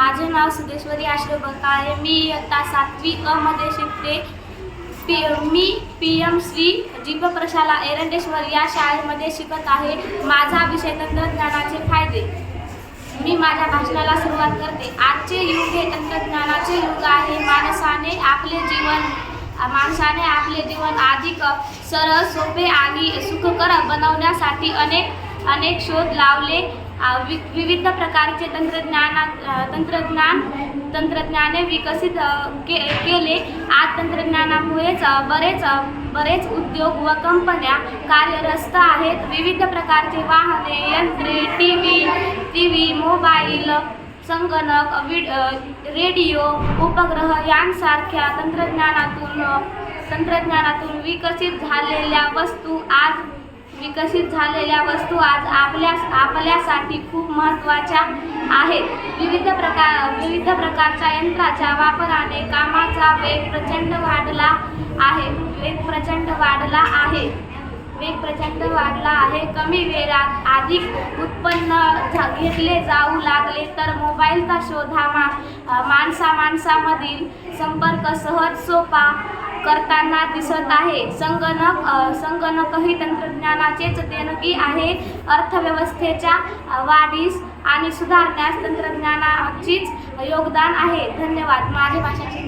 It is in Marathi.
माझे नाव सिद्धेश्वरी आश्रय बकाळे मी इयत्ता सातवी अ मध्ये शिकते. पी मी पी एम श्री जीवप्रशाला एरंडेश्वर या शाळेमध्ये शिकत आहे. माझा विषय तंत्रज्ञानाचे फायदे. मी माझ्या भाषणाला सुरुवात करते. आजचे युग हे तंत्रज्ञानाचे युग आहे. माणसाने आपले जीवन माणसाने आपले जीवन अधिक सरळ सोपे आणि सुखकर बनवण्यासाठी अनेक अनेक शोध लावले. विविध प्रकारचे तंत्रज्ञाना तंत्रज्ञान तंत्रज्ञाने विकसित के केले. आज तंत्रज्ञानामुळेच बरेच बरेच उद्योग व कंपन्या कार्यरत आहेत. विविध प्रकारचे वाहने यंत्रे T V T V mobile संगणक विड रेडिओ उपग्रह यांसारख्या तंत्रज्ञानातून तंत्रज्ञानातून विकसित झालेल्या वस्तू आज विकसित झालेल्या वस्तू आज आपल्या आपल्यासाठी खूप महत्त्वाच्या आहेत. विविध प्रकार विविध प्रकारच्या यंत्राच्या वापराने कामाचा वेग प्रचंड वाढला आहे. वेग प्रचंड वाढला आहे. वेग प्रचंड वाढला आहे. कमी वेळात अधिक उत्पन्न घेतले जाऊ लागले तर मोबाईलचा शोध हा मा माणसा माणसामधील संपर्क सहज सोपा करताना दिसत आहे. संगणक संगणकही तंत्रज्ञानाचेच देणगी आहे. अर्थव्यवस्थेच्या वाढीस आणि सुधारण्यास तंत्रज्ञानाचीच योगदान आहे. धन्यवाद. माझे भाषण